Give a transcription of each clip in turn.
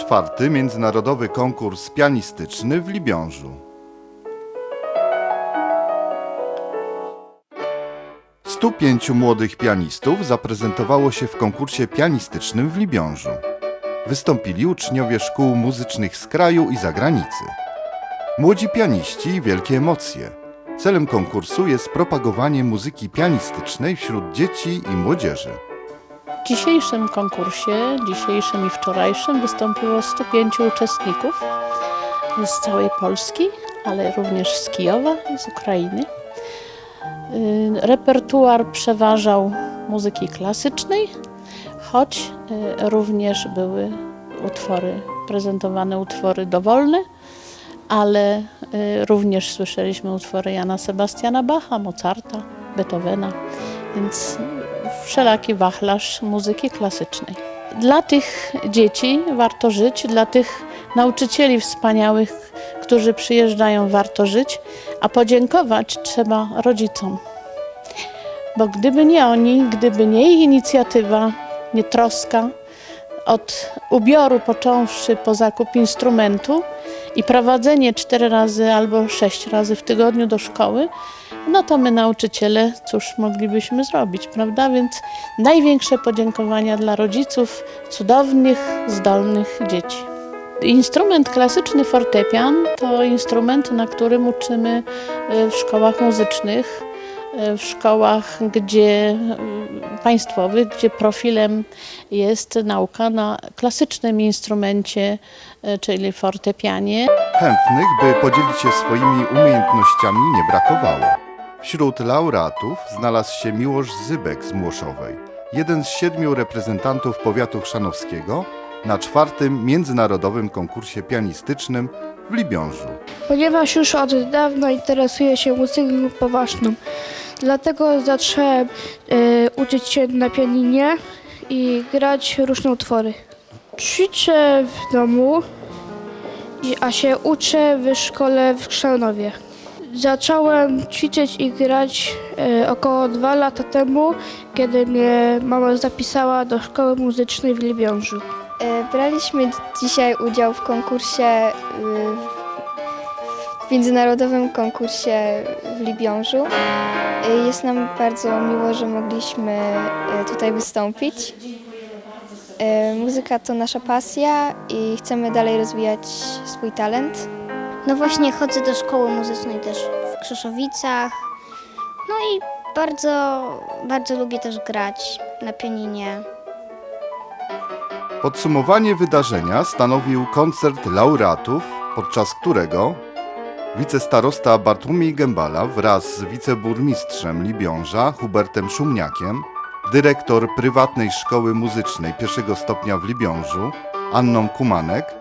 Czwarty międzynarodowy konkurs pianistyczny w Libiążu. 105 młodych pianistów zaprezentowało się w konkursie pianistycznym w Libiążu. Wystąpili uczniowie szkół muzycznych z kraju i zagranicy. Młodzi pianiści i wielkie emocje. Celem konkursu jest propagowanie muzyki pianistycznej wśród dzieci i młodzieży. W dzisiejszym konkursie, dzisiejszym i wczorajszym wystąpiło 105 uczestników z całej Polski, ale również z Kijowa, z Ukrainy. Y, Repertuar przeważał muzyki klasycznej, choć y, również były utwory, prezentowane utwory dowolne, ale y, również słyszeliśmy utwory Jana Sebastiana Bacha, Mozarta, Beethovena, więc wszelaki wachlarz muzyki klasycznej. Dla tych dzieci warto żyć, dla tych nauczycieli wspaniałych, którzy przyjeżdżają, warto żyć, a podziękować trzeba rodzicom. Bo gdyby nie oni, gdyby nie ich inicjatywa, nie troska, od ubioru począwszy po zakup instrumentu i prowadzenie cztery razy albo sześć razy w tygodniu do szkoły, no to my nauczyciele cóż moglibyśmy zrobić, prawda? Więc największe podziękowania dla rodziców cudownych, zdolnych dzieci. Instrument klasyczny fortepian to instrument, na którym uczymy y, w szkołach muzycznych, w szkołach gdzie, y, państwowych, gdzie profilem jest nauka na klasycznym instrumencie, y, czyli fortepianie. Chętnych, by podzielić się swoimi umiejętnościami, nie brakowało. Wśród laureatów znalazł się Miłosz Zybek z Młoszowej, jeden z siedmiu reprezentantów powiatu chrzanowskiego na czwartym międzynarodowym konkursie pianistycznym w Libiążu. Ponieważ już od dawna interesuję się muzyką poważną, dlatego zacząłem e, uczyć się na pianinie i grać różne utwory. Ćwiczę w domu, a się uczę w szkole w Chrzanowie. Zacząłem ćwiczyć i grać e, około dwa lata temu, kiedy mnie mama zapisała do szkoły muzycznej w Libiążu. E, Braliśmy dzisiaj udział w konkursie, y, w międzynarodowym konkursie w Libiążu. E, Jest nam bardzo miło, że mogliśmy e, tutaj wystąpić. E, Muzyka to nasza pasja i chcemy dalej rozwijać swój talent. No właśnie chodzę do szkoły muzycznej też w Krzeszowicach. No i bardzo, bardzo lubię też grać na pianinie. Podsumowanie wydarzenia stanowił koncert laureatów, podczas którego wicestarosta Bartłomiej Gębala wraz z wiceburmistrzem Libiąża Hubertem Szumniakiem, dyrektor prywatnej szkoły muzycznej pierwszego stopnia w Libiążu Anną Kumanek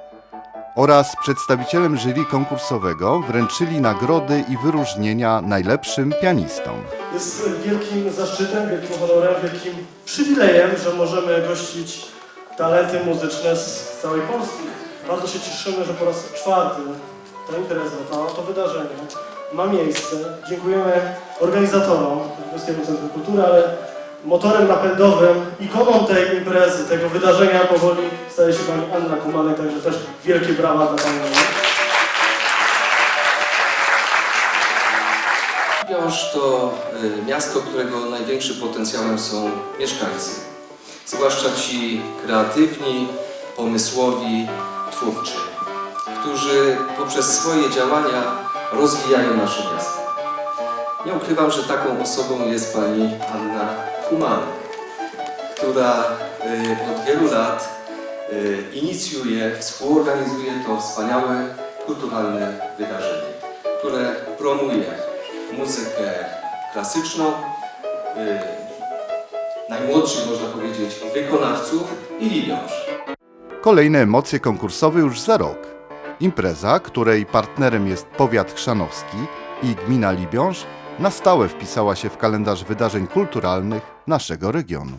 oraz przedstawicielem jury konkursowego wręczyli nagrody i wyróżnienia najlepszym pianistom. Jest wielkim zaszczytem, wielkim honorem, wielkim przywilejem, że możemy gościć talenty muzyczne z całej Polski. Bardzo się cieszymy, że po raz czwarty ta impreza, to, to wydarzenie ma miejsce. Dziękujemy organizatorom Polskiego Centrum Kultury, ale motorem napędowym, ikoną tej imprezy, tego wydarzenia powoli staje się pani Anna Kumanek, także też wielkie brawa dla pani. Libiąż to y, miasto, którego największym potencjałem są mieszkańcy. Zwłaszcza ci kreatywni, pomysłowi, twórczy, którzy poprzez swoje działania rozwijają nasze miasto. Nie ukrywam, że taką osobą jest pani Anna Kumanek, która y, od wielu lat y, inicjuje, współorganizuje to wspaniałe kulturalne wydarzenie, które promuje muzykę klasyczną, y, najmłodszych można powiedzieć wykonawców i libiąż. Kolejne emocje konkursowe już za rok. Impreza, której partnerem jest powiat chrzanowski i gmina Libiąż, na stałe wpisała się w kalendarz wydarzeń kulturalnych naszego regionu.